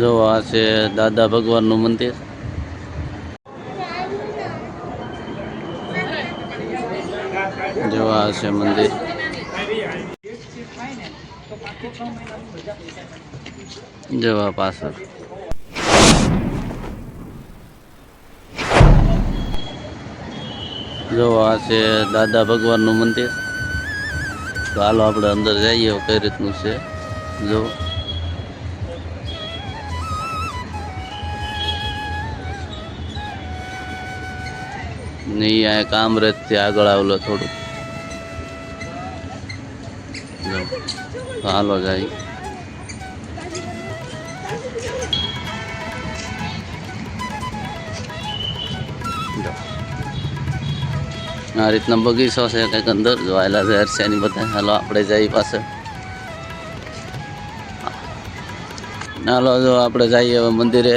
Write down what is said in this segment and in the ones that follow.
જો આ છે દાદા ભગવાનનું મંદિર. જો આ છે મંદિર. જવા પાછળ. જો આ છે દાદા ભગવાનનું મંદિર. તો હાલો આપણે અંદર જઈએ, કઈ રીતનું છે? જો. ને ઈ આ કામરેજથી આગળ આવેલો થોડું હાલો જાય. આ રીતના બગીચો છે, કંઈક અંદર જોવાયેલા છે હર્ષિયાની બધા હાલો, આપણે જઈએ પાસે હાલો, જો, આપણે જઈએ હવે મંદિરે.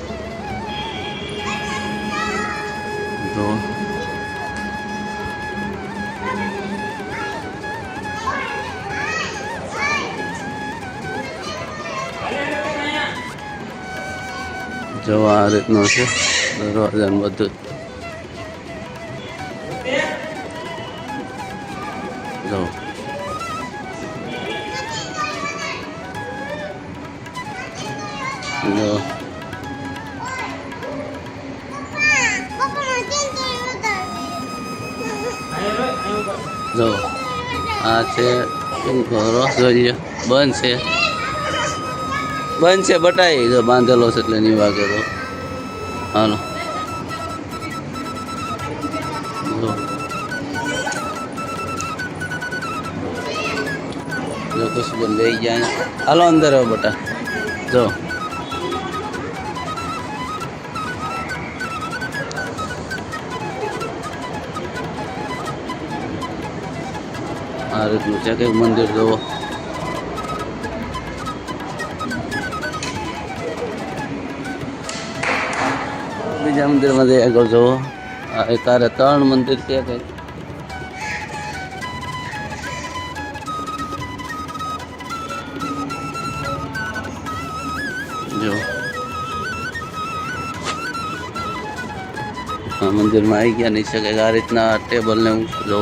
તો જો આ રીતનું છે દરવાજા ને બધું જો જો જો, આ છે ઘરો જોઈએ. બંધ છે. બંધ છે બટાઈ. જો, બાંધેલો છે એટલે નહીં વાગે તો હાલો જો બંધ લઈ ગયા હાલો, અંદર બટા. જો. આ રીતનું છે કંઈક મંદિર જોવો. બીજા મંદિરમાં જઈ આગળ જોવો. આ એ તારે ત્રણ મંદિર છે કંઈક જો. મંદિરમાં આવી ગયા નહીં શકે આ રીતના ટેબલ હું જો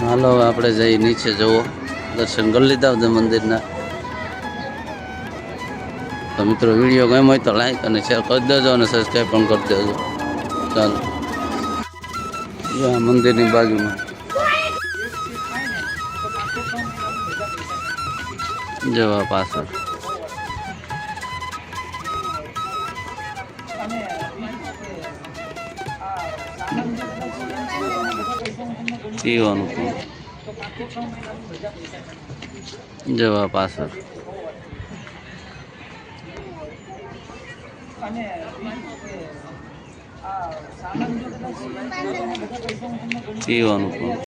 હાલો આપણે જઈ નીચે જવો દર્શન કરી લીધા બધા મંદિરના. તો મિત્રો, વીડિયો ગમ્યો હોય તો લાઈક અને શેર કરી દેજો અને સબસ્ક્રાઈબ પણ કરી દેજો. ચાલો. મંદિરની બાજુમાં. જવા પાછળ. પીવાનું પણ જવા પાછળ પીવાનું પણ